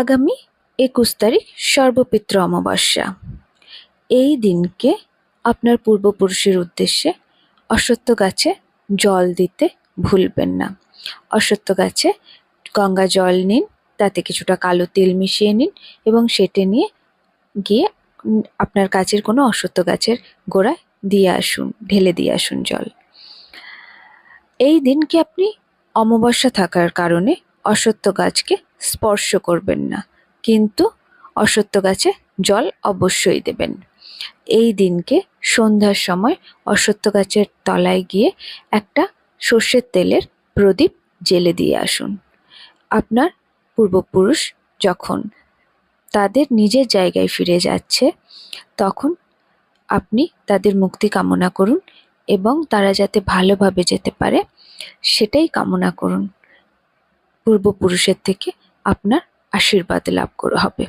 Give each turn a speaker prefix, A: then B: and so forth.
A: আগামী একুশ তারিখ সর্বপিত্র অমাবস্যা। এই দিনকে আপনার পূর্বপুরুষের উদ্দেশ্যে অশ্বত্থ গাছে জল দিতে ভুলবেন না। অশ্বত্থ গাছে গঙ্গা জল নিন, তাতে কিছুটা কালো তেল মিশিয়ে নিন এবং সেটে নিয়ে গিয়ে আপনার কাছের কোনো অশ্বত্থ গাছের গোড়ায় দিয়ে আসুন, ঢেলে দিয়ে আসুন জল। এই দিনকে আপনি অমাবস্যা থাকার কারণে অশ্বত্থ গাছকে স্পর্শ করবেন না। কিন্তু অশ্বত্থ গাছে জল অবশ্যই দেবেন। এই দিনকে সন্ধ্যার সময় অশ্বত্থ গাছের তলায় গিয়ে একটা সর্ষের তেলের প্রদীপ জেলে দিয়ে আসুন। আপনার পূর্বপুরুষ যখন তাদের নিজের জায়গায় ফিরে যাচ্ছে, তখন আপনি তাদের মুক্তি কামনা করুন এবং তারা যাতে ভালোভাবে যেতে পারে, সেটাই কামনা করুন। পূর্বপুরুষের থেকে আপনার আশীর্বাদ লাভ করা হবে।